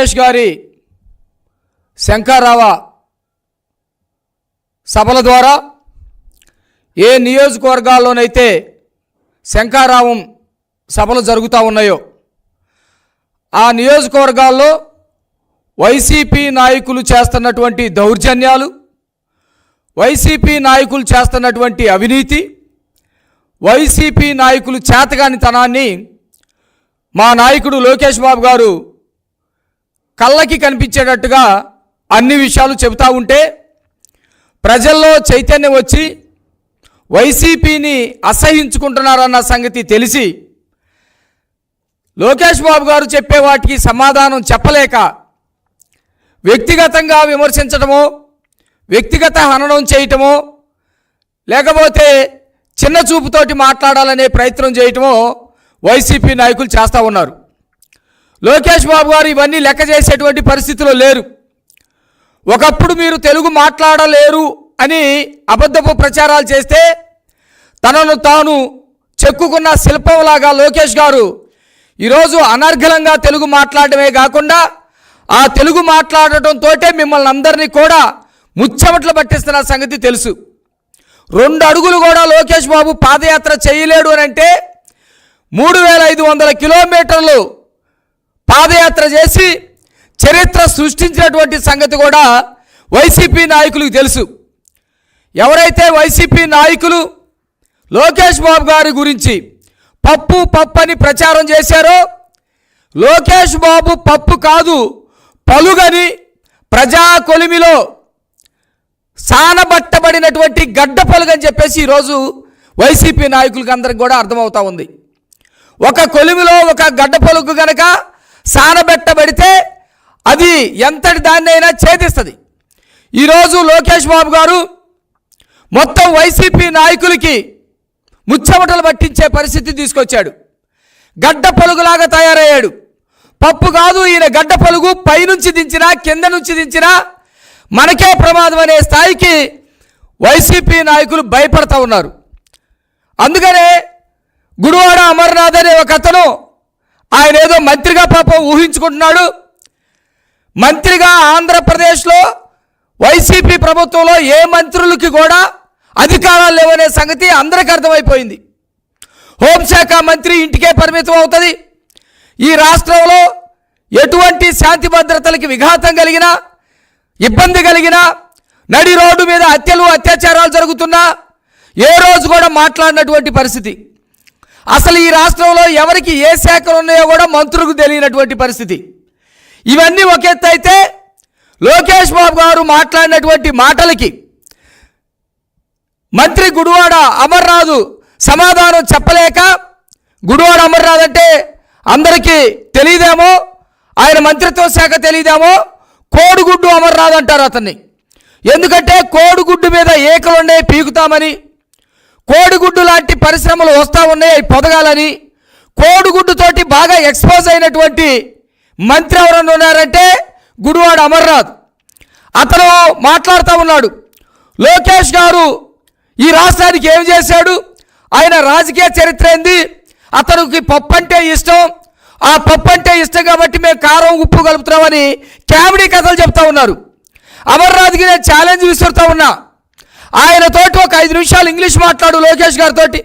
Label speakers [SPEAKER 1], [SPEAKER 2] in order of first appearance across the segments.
[SPEAKER 1] లోకేష్ గారి శంకారావ సభల ద్వారా ఏ నియోజకవర్గాల్లోనైతే శంకారావం సభలు జరుగుతూ ఉన్నాయో ఆ నియోజకవర్గాల్లో వైసీపీ నాయకులు చేస్తున్నటువంటి దౌర్జన్యాలు వైసీపీ నాయకులు చేస్తున్నటువంటి అవినీతి వైసీపీ నాయకులు చేతగానితనాన్ని మా నాయకుడు లోకేష్ బాబు గారు కళ్ళకి కనిపించేటట్టుగా అన్ని విషయాలు చెబుతూ ఉంటే ప్రజల్లో చైతన్యం వచ్చి వైసీపీని అసహించుకుంటున్నారన్న సంగతి తెలిసి లోకేష్ బాబు గారు చెప్పే వాటికి సమాధానం చెప్పలేక వ్యక్తిగతంగా విమర్శించడమో వ్యక్తిగత హననం చేయటమో లేకపోతే చిన్న చూపుతోటి మాట్లాడాలనే ప్రయత్నం చేయటమో వైసీపీ నాయకులు చేస్తూ ఉన్నారు. లోకేష్ బాబు గారు ఇవన్నీ లెక్క చేసేటువంటి పరిస్థితిలో లేరు. ఒకప్పుడు మీరు తెలుగు మాట్లాడలేరు అని అబద్ధపు ప్రచారాలు చేస్తే తనను తాను చెక్కుకున్న శిల్పంలాగా లోకేష్ గారు ఈరోజు అనర్ఘలంగా తెలుగు మాట్లాడమే కాకుండా ఆ తెలుగు మాట్లాడటంతో మిమ్మల్ని అందరినీ కూడా ముచ్చమట్లు పట్టిస్తున్న సంగతి తెలుసు. రెండు అడుగులు కూడా లోకేష్ బాబు పాదయాత్ర చేయలేడు అని అంటే మూడు వేల ఐదు వందల కిలోమీటర్లు పాదయాత్ర చేసి చరిత్ర సృష్టించినటువంటి సంగతి కూడా వైసీపీ నాయకులకు తెలుసు. ఎవరైతే వైసీపీ నాయకులు లోకేష్ బాబు గారి గురించి పప్పు పప్పు అని ప్రచారం చేశారో లోకేష్ బాబు పప్పు కాదు పలుగని ప్రజా కొలిమిలో సానబట్టబడినటువంటి గడ్డ పలుగని చెప్పేసి ఈరోజు వైసీపీ నాయకులకి అందరికి కూడా అర్థమవుతా ఉంది. ఒక కొలిమిలో ఒక గడ్డ పలుకు గనక సానబెట్టబడితే అది ఎంతటి దాన్నైనా ఛేదిస్తుంది. ఈరోజు లోకేష్ బాబు గారు మొత్తం వైసీపీ నాయకులకి ముచ్చమటలు పట్టించే పరిస్థితి తీసుకొచ్చాడు. గడ్డ పలుగులాగా తయారయ్యాడు. పప్పు కాదు ఈయన గడ్డ పలుగు పైనుంచి దించినా కింద నుంచి దించినా మనకే ప్రమాదం అనే స్థాయికి వైసీపీ నాయకులు భయపడతా ఉన్నారు. అందుకనే గుడివాడ అమర్నాథ్ అనే ఒక అతను ఆయన ఏదో మంత్రిగా పాపం ఊహించుకుంటున్నాడు. మంత్రిగా ఆంధ్రప్రదేశ్లో వైసీపీ ప్రభుత్వంలో ఏ మంత్రులకి కూడా అధికారాలు లేవనే సంగతి అందరికీ అర్థమైపోయింది. హోంశాఖ మంత్రి ఇంటికే పరిమితం అవుతుంది. ఈ రాష్ట్రంలో ఎటువంటి శాంతి భద్రతలకి విఘాతం కలిగినా ఇబ్బంది కలిగినా నడి రోడ్డు మీద హత్యలు అత్యాచారాలు జరుగుతున్నా ఏ రోజు కూడా మాట్లాడినటువంటి పరిస్థితి. అసలు ఈ రాష్ట్రంలో ఎవరికి ఏ శాఖలు ఉన్నాయో కూడా మంత్రులకు తెలియనటువంటి పరిస్థితి. ఇవన్నీ ఒక ఎత్తు అయితే లోకేష్ బాబు గారు మాట్లాడినటువంటి మాటలకి మంత్రి గుడివాడ అమర్నాథు సమాధానం చెప్పలేక గుడివాడ అమర్నాథ్ అంటే అందరికీ తెలియదేమో ఆయన మంత్రిత్వ శాఖ తెలియదేమో కోడిగుడ్డు అమర్నాథ్ అంటారు అతన్ని. ఎందుకంటే కోడిగుడ్డు మీద ఏకలుండే పీకుతామని కోడిగుడ్డు లాంటి పరిశ్రమలు వస్తూ ఉన్నాయి అవి పొదగాలని. కోడిగుడ్డుతోటి బాగా ఎక్స్పోజ్ అయినటువంటి మంత్రి ఎవరన్నా ఉన్నారంటే గుడివాడు అమర్నాథ్. అతను మాట్లాడుతూ ఉన్నాడు. లోకేష్ గారు ఈ రాష్ట్రానికి ఏం చేశాడు? ఆయన రాజకీయ చరిత్ర ఏంది? అతనికి పప్పు అంటే ఇష్టం. ఆ పప్పు అంటే ఇష్టం కాబట్టి మేము కారం ఉప్పు కలుపుతున్నామని కామెడీ కథలు చెప్తా ఉన్నారు. అమర్నాథ్కి నేను ఛాలెంజ్ విసురుతా ఉన్నా. ఆయనతోటి ఒక ఐదు నిమిషాలు ఇంగ్లీష్ మాట్లాడు లోకేష్ గారితో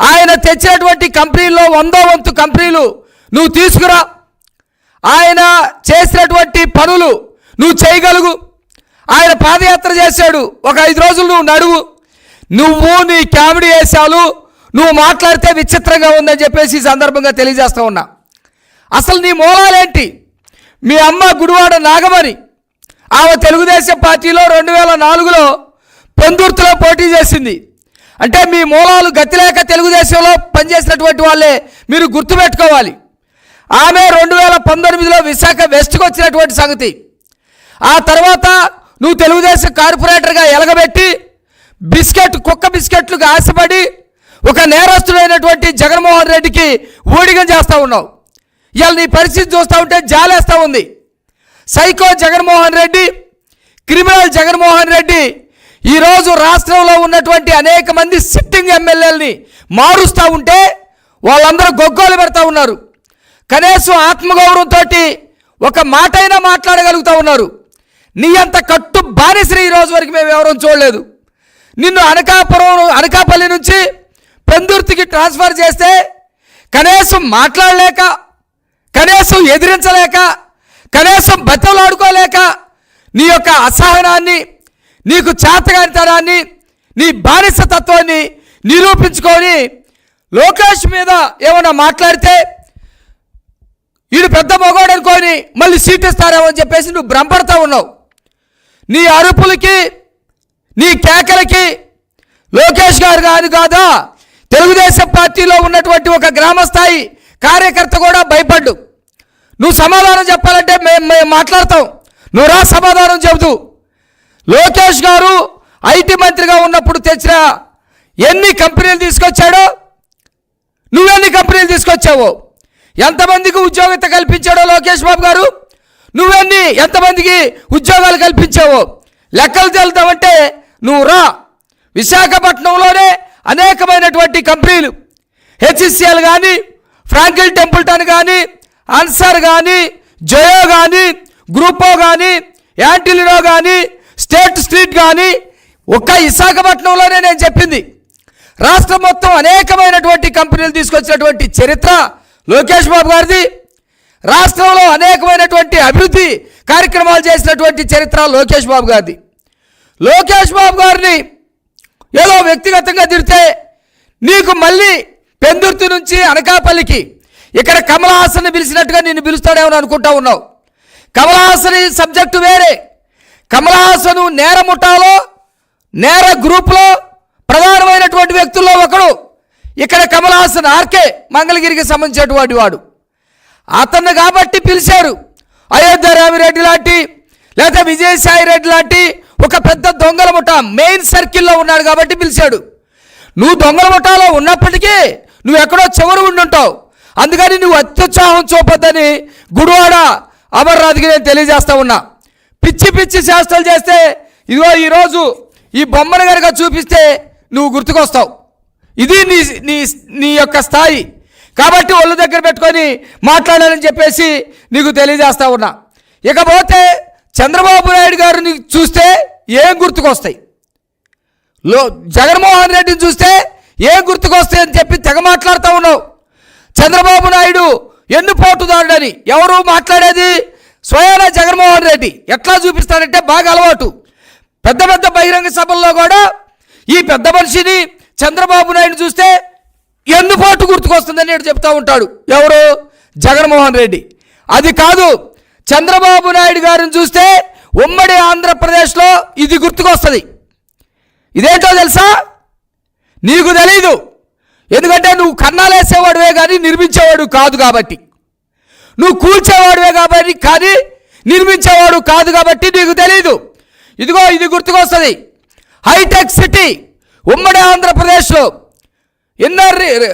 [SPEAKER 1] ఆయన తెచ్చినటువంటి కంపెనీల్లో వందో వంతు కంపెనీలు నువ్వు తీసుకురా. ఆయన చేసినటువంటి పనులు నువ్వు చేయగలుగు. ఆయన పాదయాత్ర చేశాడు. ఒక ఐదు రోజులు నువ్వు నడువు. నువ్వు నీ కామెడీ వేసాలు నువ్వు మాట్లాడితే విచిత్రంగా ఉందని చెప్పేసి ఈ సందర్భంగా తెలియజేస్తూ ఉన్నా. అసలు నీ మూలాలేంటి? మీ అమ్మ గుడివాడ నాగమణి. ఆమె తెలుగుదేశం పార్టీలో రెండు వేల నాలుగులో పొందుర్తిలో పోటీ చేసింది. అంటే మీ మూలాలు గతిలేక తెలుగుదేశంలో పనిచేసినటువంటి వాళ్ళే మీరు గుర్తుపెట్టుకోవాలి. ఆమె రెండు వేల పంతొమ్మిదిలో విశాఖ వెస్ట్కి వచ్చినటువంటి సంగతి. ఆ తర్వాత నువ్వు తెలుగుదేశం కార్పొరేటర్గా ఎలగబెట్టి బిస్కెట్ కుక్క బిస్కెట్లకు ఆశపడి ఒక నేరస్తుడైనటువంటి జగన్మోహన్ రెడ్డికి ఊడిగం చేస్తూ ఉన్నావు. ఇవాళ నీ పరిస్థితి చూస్తూ ఉంటే జాలేస్తూ ఉంది. సైకో జగన్మోహన్ రెడ్డి క్రిమినల్ జగన్మోహన్ రెడ్డి ఈరోజు రాష్ట్రంలో ఉన్నటువంటి అనేక మంది సిట్టింగ్ ఎమ్మెల్యేలని మారుస్తూ ఉంటే వాళ్ళందరూ గొగ్గోలు పెడతా ఉన్నారు. కనీసం ఆత్మగౌరవంతో ఒక మాట అయినా ఉన్నారు. నీ అంత కట్టు బానిసరి ఈ రోజు వరకు మేము ఎవరూ చూడలేదు. నిన్ను అనకాపురం అనకాపల్లి నుంచి పెందుర్తికి ట్రాన్స్ఫర్ చేస్తే కనీసం మాట్లాడలేక కనీసం ఎదిరించలేక కనీసం బతలాడుకోలేక నీ యొక్క అసహనాన్ని నీకు చేతగానితనాన్ని నీ బానిసతత్వాన్ని నిరూపించుకొని లోకేష్ మీద ఏమైనా మాట్లాడితే వీడు పెద్ద మగవాడు అనుకొని మళ్ళీ సీట్ ఇస్తారేమో అని చెప్పేసి నువ్వు భ్రమపడతా ఉన్నావు. నీ అరుపులకి నీ కేకలకి లోకేష్ గారు కాదు కాదా? తెలుగుదేశం పార్టీలో ఉన్నటువంటి ఒక గ్రామస్థాయి కార్యకర్త కూడా భయపడ్డు. నువ్వు సమాధానం చెప్పాలంటే మేము మేము మాట్లాడతాం. నువ్వు రా సమాధానం చెబుతూ. లోకేష్ గారు ఐటీ మంత్రిగా ఉన్నప్పుడు తెచ్చిన ఎన్ని కంపెనీలు తీసుకొచ్చాడో? నువ్వెన్ని కంపెనీలు తీసుకొచ్చావు? ఎంతమందికి ఉద్యోగిత కల్పించాడో లోకేష్ బాబు గారు? నువ్వెన్ని ఎంతమందికి ఉద్యోగాలు కల్పించావు? లెక్కలు తెలుద్దామంటే నువ్వు రా. విశాఖపట్నంలోనే అనేకమైనటువంటి కంపెనీలు. హెచ్సిసిఎల్ కానీ ఫ్రాంకిల్ టెంపుల్టన్ కానీ అన్సర్ కానీ జయో కానీ గ్రూపో కానీ యాంటిలినో కానీ స్టేట్ స్ట్రీట్ కానీ ఒక్క విశాఖపట్నంలోనే నేను చెప్పింది. రాష్ట్రం మొత్తం అనేకమైనటువంటి కంపెనీలు తీసుకొచ్చినటువంటి చరిత్ర లోకేష్ బాబు గారిది. రాష్ట్రంలో అనేకమైనటువంటి అభివృద్ధి కార్యక్రమాలు చేసినటువంటి చరిత్ర లోకేష్ బాబు గారిది. లోకేష్ బాబు గారిని ఏదో వ్యక్తిగతంగా తిరితే నీకు మళ్ళీ పెందుర్తి నుంచి అనకాపల్లికి ఇక్కడ కమలహాసన్ పిలిచినట్టుగా నిన్ను పిలుస్తాడేమో అనుకుంటా ఉన్నావు. కమలహాసన్ సబ్జెక్టు వేరే. కమలహాసను నేర ముఠాలో నేర గ్రూప్లో ప్రధానమైనటువంటి వ్యక్తుల్లో ఒకడు. ఇక్కడ కమలహాసన్ ఆర్కే మంగళగిరికి సంబంధించినటువంటి వాడు. అతన్ని కాబట్టి పిలిచారు. అయోధ్య రామిరెడ్డి లాంటి లేదా విజయసాయి రెడ్డి లాంటి ఒక పెద్ద దొంగల ముఠ మెయిన్ సర్కిల్లో ఉన్నాడు కాబట్టి పిలిచాడు. నువ్వు దొంగల ముఠాలో ఉన్నప్పటికీ నువ్వు ఎక్కడో చివరి ఉండుంటావు అందుకని నువ్వు అత్యుత్సాహం చూపొద్దని గుడివాడ అమర్నాథ్కి నేను తెలియజేస్తా ఉన్నా. పిచ్చి పిచ్చి చేష్టలు చేస్తే ఇదిగో ఈరోజు ఈ బొమ్మను కనుక చూపిస్తే నువ్వు గుర్తుకొస్తావు. ఇది నీ నీ నీ యొక్క స్థాయి. కాబట్టి ఒళ్ళు దగ్గర పెట్టుకొని మాట్లాడాలని చెప్పేసి నీకు తెలియజేస్తా ఉన్నా. ఇకపోతే చంద్రబాబు నాయుడు గారిని చూస్తే ఏం గుర్తుకొస్తాయి? లో జగన్మోహన్ రెడ్డిని చూస్తే ఏం గుర్తుకొస్తాయి అని చెప్పి తెగ మాట్లాడుతూ ఉన్నావు. చంద్రబాబు నాయుడు ఎన్నుపోటుదారుడని ఎవరు మాట్లాడేది? జగన్మోహన్ రెడ్డి ఎట్లా చూపిస్తాడంటే బాగా అలవాటు. పెద్ద పెద్ద బహిరంగ సభల్లో కూడా ఈ పెద్ద మనిషిని చంద్రబాబు నాయుడు చూస్తే ఎందుబాటు గుర్తుకొస్తుందని నేను చెప్తా ఉంటాడు. ఎవరు? జగన్మోహన్ రెడ్డి. అది కాదు చంద్రబాబు నాయుడు గారిని చూస్తే ఉమ్మడి ఆంధ్రప్రదేశ్లో ఇది గుర్తుకొస్తుంది. ఇదేంటో తెలుసా? నీకు తెలీదు. ఎందుకంటే నువ్వు కన్నాలేసేవాడువే కానీ నిర్మించేవాడు కాదు కాబట్టి. నువ్వు కూల్చేవాడువే కాబట్టి కానీ నిర్మించేవాడు కాదు కాబట్టి నీకు తెలీదు. ఇదిగో ఇది గుర్తుకొస్తుంది. హైటెక్ సిటీ ఉమ్మడి ఆంధ్రప్రదేశ్లో. ఇన్నర్ రి-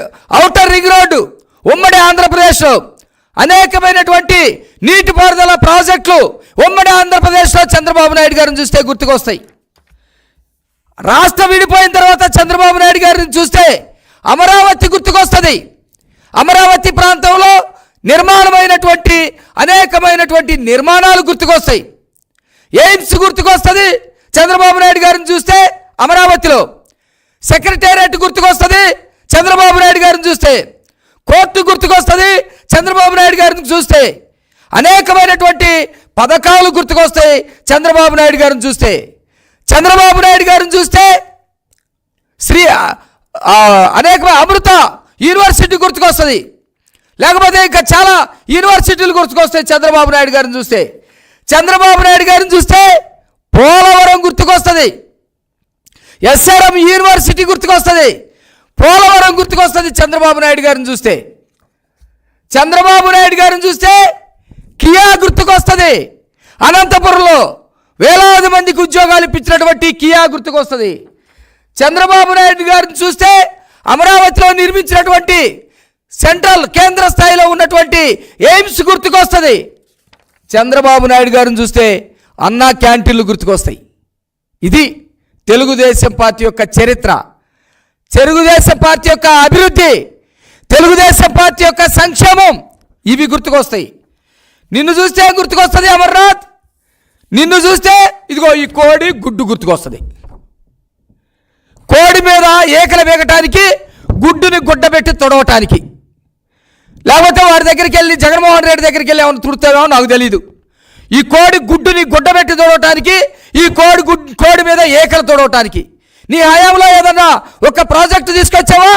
[SPEAKER 1] రింగ్ రోడ్డు ఉమ్మడి ఆంధ్రప్రదేశ్లో. అనేకమైనటువంటి నీటిపారుదల ప్రాజెక్టులు ఉమ్మడి ఆంధ్రప్రదేశ్లో చంద్రబాబు నాయుడు గారిని చూస్తే గుర్తుకొస్తాయి. రాష్ట్రం విడిపోయిన తర్వాత చంద్రబాబు నాయుడు గారిని చూస్తే అమరావతి గుర్తుకొస్తుంది. అమరావతి ప్రాంతంలో నిర్మాణమైనటువంటి అనేకమైనటువంటి నిర్మాణాలు గుర్తుకొస్తాయి. ఎయిమ్స్ గుర్తుకొస్తుంది చంద్రబాబు నాయుడు గారిని చూస్తే అమరావతిలో. సెక్రటేరియట్ గుర్తుకొస్తుంది చంద్రబాబు నాయుడు గారిని చూస్తే. కోర్టు గుర్తుకొస్తుంది చంద్రబాబు నాయుడు గారిని చూస్తే. అనేకమైనటువంటి పథకాలు గుర్తుకొస్తాయి చంద్రబాబు నాయుడు గారిని చూస్తే. చంద్రబాబు నాయుడు గారిని చూస్తే శ్రీ అనేక అమృత యూనివర్సిటీ గుర్తుకొస్తుంది. లేకపోతే ఇంకా చాలా యూనివర్సిటీలు గుర్తుకొస్తాయి చంద్రబాబు నాయుడు గారిని చూస్తే. చంద్రబాబు నాయుడు గారిని చూస్తే పోలవరం గుర్తుకొస్తుంది. ఎస్ఆర్ఎం యూనివర్సిటీ గుర్తుకొస్తుంది. పోలవరం గుర్తుకొస్తుంది చంద్రబాబు నాయుడు గారిని చూస్తే. చంద్రబాబు నాయుడు గారిని చూస్తే కియా గుర్తుకొస్తుంది. అనంతపురంలో వేలాది మందికి ఉద్యోగాలు ఇప్పించినటువంటి కియా గుర్తుకొస్తుంది. చంద్రబాబు నాయుడు గారిని చూస్తే అమరావతిలో నిర్మించినటువంటి సెంట్రల్ కేంద్ర స్థాయిలో ఉన్నటువంటి ఎయిమ్స్ గుర్తుకొస్తుంది. చంద్రబాబు నాయుడు గారిని చూస్తే అన్నా క్యాంటీన్లు గుర్తుకొస్తాయి. ఇది తెలుగుదేశం పార్టీ యొక్క చరిత్ర. తెలుగుదేశం పార్టీ యొక్క అభివృద్ధి తెలుగుదేశం పార్టీ యొక్క సంక్షేమం ఇవి గుర్తుకొస్తాయి. నిన్ను చూస్తే గుర్తుకొస్తుంది అమర్నాథ్? నిన్ను చూస్తే ఇదిగో ఈ కోడి గుడ్డు గుర్తుకొస్తుంది. కోడి మీద ఏకలు వేగటానికి గుడ్డుని గుడ్డబెట్టి తొడవటానికి. లేకపోతే వాడి దగ్గరికి వెళ్ళి జగన్మోహన్ రెడ్డి దగ్గరికి వెళ్ళి ఏమైనా తుడుతామో నాకు తెలియదు ఈ కోడి గుడ్డుని గుడ్డబెట్టి తొడవటానికి ఈ కోడి గుడ్ కోడి మీద ఏకలు తొడవటానికి. నీ హయాంలో ఏదన్నా ఒక ప్రాజెక్టు తీసుకొచ్చావా?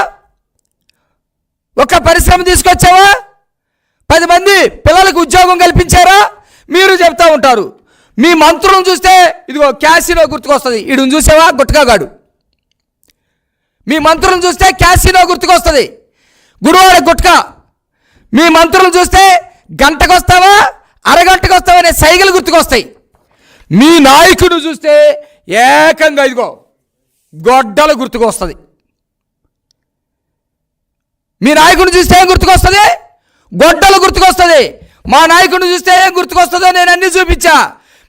[SPEAKER 1] ఒక పరిశ్రమ తీసుకొచ్చావా? పది మంది పిల్లలకు ఉద్యోగం కల్పించారా? మీరు చెప్తా ఉంటారు. మీ మంత్రులను చూస్తే ఇదిగో క్యాసినో గుర్తుకొస్తుంది. ఈడుని చూసావా? గుట్టకాగాడు మీ మంత్రులను చూస్తే క్యాసినో గుర్తుకొస్తుంది. గురువాడ గుట్క. మీ మంత్రులు చూస్తే గంటకు వస్తావా అరగంటకు వస్తావా అనే సైగలు గుర్తుకొస్తాయి. మీ నాయకుడు చూస్తే ఏకంగా ఇదిగో గొడ్డలు గుర్తుకొస్తుంది. మీ నాయకుడిని చూస్తే ఏం గుర్తుకొస్తుంది? గొడ్డలు గుర్తుకొస్తుంది. మా నాయకుడిని చూస్తే ఏం గుర్తుకొస్తుందో నేను అన్ని చూపించా.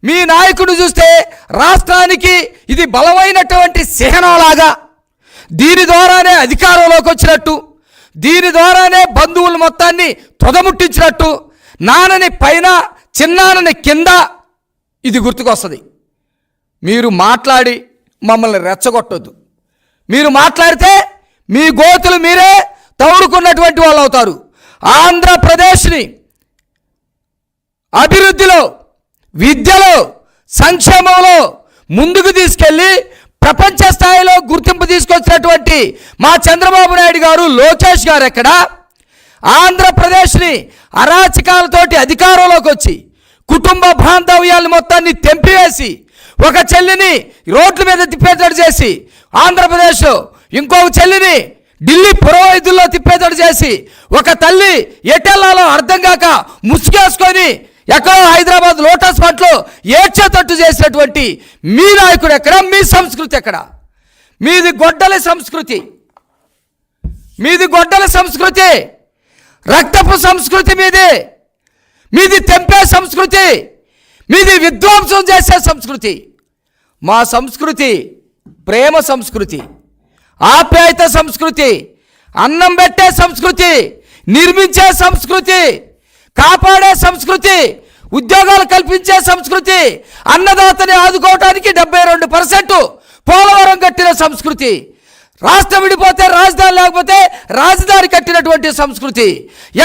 [SPEAKER 1] మీ నాయకుడు చూస్తే రాష్ట్రానికి ఇది బలమైనటువంటి సిహనంలాగా దీని ద్వారానే అధికారంలోకి వచ్చినట్టు. దీని ద్వారానే బంధువుల మొత్తాన్ని తొదముట్టించినట్టు నాన్నని పైన చిన్నాన్నని కింద ఇది గుర్తుకొస్తుంది. మీరు మాట్లాడి మమ్మల్ని రెచ్చగొట్టొద్దు. మీరు మాట్లాడితే మీ గోతులు మీరే తౌడుకున్నటువంటి వాళ్ళు అవుతారు ఆంధ్రప్రదేశ్ని అభివృద్ధిలో విద్యలో సంక్షేమంలో ముందుకు తీసుకెళ్ళి ప్రపంచ స్థాయిలో గుర్తింపు తీసుకొచ్చినటువంటి మా చంద్రబాబు నాయుడు గారు లోకేష్ గారు ఎక్కడ? ఆంధ్రప్రదేశ్ని అరాచకాలతోటి అధికారంలోకి వచ్చి కుటుంబ బాంధవ్యాలు మొత్తాన్ని తెంపివేసి ఒక చెల్లిని రోడ్ల మీద తిప్పేతడు చేసి ఆంధ్రప్రదేశ్ ఇంకొక చెల్లిని ఢిల్లీ పురోహితుల్లో తిప్పేతడు చేసి ఒక తల్లి ఎటెల్లాలో అర్థం కాక ముసుగేసుకొని ఎక్కడో హైదరాబాద్ లోటస్ పట్లో ఏడ్చేటట్టు చేసినటువంటి మీ నాయకుడు ఎక్కడ? మీ సంస్కృతి ఎక్కడ? మీది గొడ్డల సంస్కృతి. మీది గొడ్డల సంస్కృతి. రక్తపు సంస్కృతి మీది. మీది తెంపే సంస్కృతి. మీది విధ్వంసం చేసే సంస్కృతి. మా సంస్కృతి ప్రేమ సంస్కృతి. ఆప్యాయత సంస్కృతి. అన్నం పెట్టే సంస్కృతి. నిర్మించే సంస్కృతి. కాపాడే సంస్కృతి ఉద్యోగాలు కల్పించే సంస్కృతి అన్నదాతని ఆదుకోవటానికి డెబ్బై రెండు పర్సెంట్ పోలవరం కట్టిన సంస్కృతి రాష్ట్రం విడిపోతే రాజధాని లేకపోతే రాజధాని కట్టినటువంటి సంస్కృతి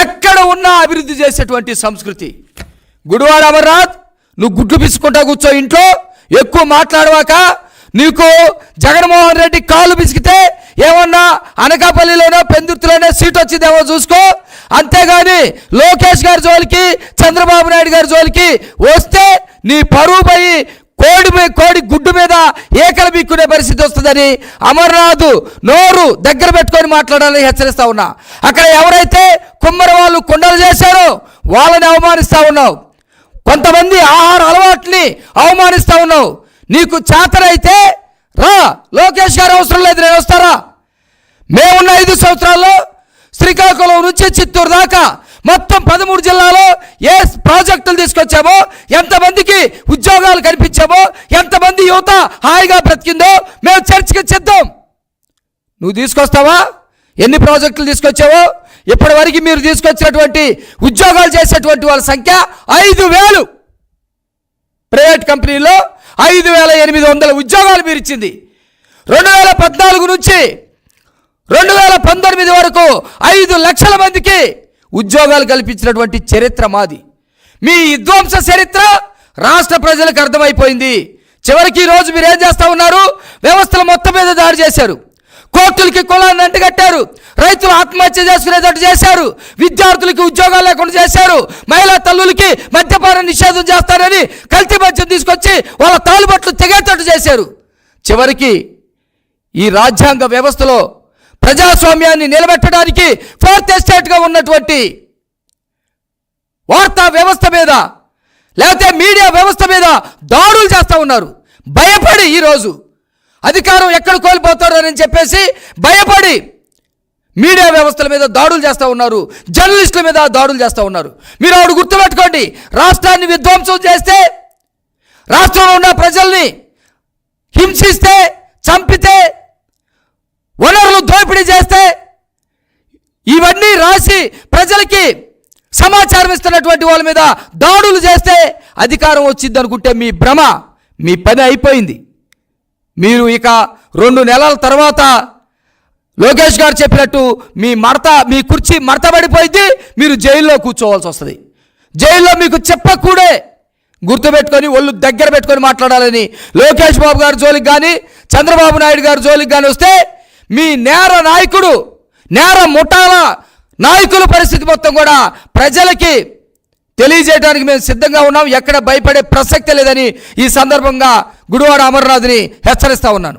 [SPEAKER 1] ఎక్కడ ఉన్నా అభివృద్ధి చేసేటువంటి సంస్కృతి. గుడివాడ అమర్నాథ్ నువ్వు గుడ్లు పిసుకుంటా కూర్చో ఇంట్లో ఎక్కువ మాట్లాడవాక నీకు జగన్మోహన్ రెడ్డి కాలు పిసికితే ఏమన్నా అనకాపల్లిలోనో పెందుర్తిలోనో సీట్ వచ్చిందేమో చూసుకో. అంతేగాని లోకేష్ గారి జోలికి చంద్రబాబు నాయుడు గారి జోలికి వస్తే నీ పరువు పోయి కోడి మీ కోడి గుడ్డు మీద ఏకలు బిక్కునే పరిస్థితి వస్తుందని అమర్నాథ్ నోరు దగ్గర పెట్టుకొని మాట్లాడాలని హెచ్చరిస్తా ఉన్నా. అక్కడ ఎవరైతే కుమ్మర వాళ్ళు కుండలు చేశారో వాళ్ళని అవమానిస్తా ఉన్నావు. కొంతమంది ఆహార అలవాట్ని అవమానిస్తా ఉన్నావు. నీకు చేతనైతే రా. లోకేష్ గారు అవసరం లేదు నేను వస్తారా? మేమున్న ఐదు సంవత్సరాల్లో శ్రీకాకుళం నుంచి చిత్తూరు దాకా మొత్తం పదమూడు జిల్లాలో ఏ ప్రాజెక్టులు తీసుకొచ్చామో ఎంతమందికి ఉద్యోగాలు కనిపించామో ఎంతమంది యువత హాయిగా బ్రతికిందో మేము చర్చకి చేద్దాం నువ్వు తీసుకొస్తావా? ఎన్ని ప్రాజెక్టులు తీసుకొచ్చావో? ఇప్పటివరకు మీరు తీసుకొచ్చినటువంటి ఉద్యోగాలు చేసేటువంటి వాళ్ళ సంఖ్య ఐదు వేలు. ప్రైవేట్ కంపెనీలో ఐదు వేల ఎనిమిది వందల ఉద్యోగాలు మీరు ఇచ్చింది రెండు వేల పద్నాలుగు నుంచి రెండు వేల పంతొమ్మిది వరకు ఐదు లక్షల మందికి ఉద్యోగాలు కల్పించినటువంటి చరిత్ర మాది. మీ విధ్వంస చరిత్ర రాష్ట్ర ప్రజలకు అర్థమైపోయింది. చివరికి ఈ రోజు మీరు ఏం చేస్తా ఉన్నారు? వ్యవస్థలు మొత్తం మీద దాడి చేశారు. కోర్టులకి కులాన్ని అంటగట్టారు. రైతులు ఆత్మహత్య చేసుకునేటట్టు చేశారు. విద్యార్థులకి ఉద్యోగాలు లేకుండా చేశారు. మహిళా తల్లులకి మద్యపాన నిషేధం చేస్తారని కల్తీ మద్యం తీసుకొచ్చి వాళ్ళ తాలుబట్లు తెగేటట్టు చేశారు. చివరికి ఈ రాజ్యాంగ వ్యవస్థలో ప్రజాస్వామ్యాన్ని నిలబెట్టడానికి ఫోర్త్ ఎస్టేట్గా ఉన్నటువంటి వార్తా వ్యవస్థ మీద లేకపోతే మీడియా వ్యవస్థ మీద దాడులు చేస్తూ ఉన్నారు. భయపడి ఈరోజు అధికారం ఎక్కడ కోల్పోతారో అని చెప్పేసి భయపడి మీడియా వ్యవస్థల మీద దాడులు చేస్తూ ఉన్నారు జర్నలిస్టుల మీద దాడులు చేస్తూ ఉన్నారు. మీరు ఆవిడ గుర్తుపెట్టుకోండి రాష్ట్రాన్ని విధ్వంసం చేస్తే రాష్ట్రంలో ఉన్న ప్రజల్ని హింసిస్తే చంపితే వనరులు దోపిడీ చేస్తే ఇవన్నీ రాసి ప్రజలకి సమాచారం ఇస్తున్నటువంటి వాళ్ళ మీద దాడులు చేస్తే అధికారం వచ్చింది అనుకుంటే మీ భ్రమ మీ పని అయిపోయింది. మీరు ఇక రెండు నెలల తర్వాత లోకేష్ గారు చెప్పినట్టు మీ మడత మీ కుర్చీ మడతబడిపోయింది మీరు జైల్లో కూర్చోవాల్సి వస్తుంది. జైల్లో మీకు చెప్పకూడే గుర్తుపెట్టుకొని ఒళ్ళు దగ్గర పెట్టుకొని మాట్లాడాలని లోకేష్ బాబు గారి జోలికి కానీ చంద్రబాబు నాయుడు గారి జోలికి కానీ వస్తే మీ నేర నాయకుడు నేర ముఠాల నాయకుల పరిస్థితి మొత్తం కూడా ప్రజలకి తెలియజేయడానికి మేము సిద్ధంగా ఉన్నాం. ఎక్కడ భయపడే ప్రసక్తి లేదని ఈ సందర్భంగా గుడివాడ అమర్నాథ్ని హెచ్చరిస్తా ఉన్నాను.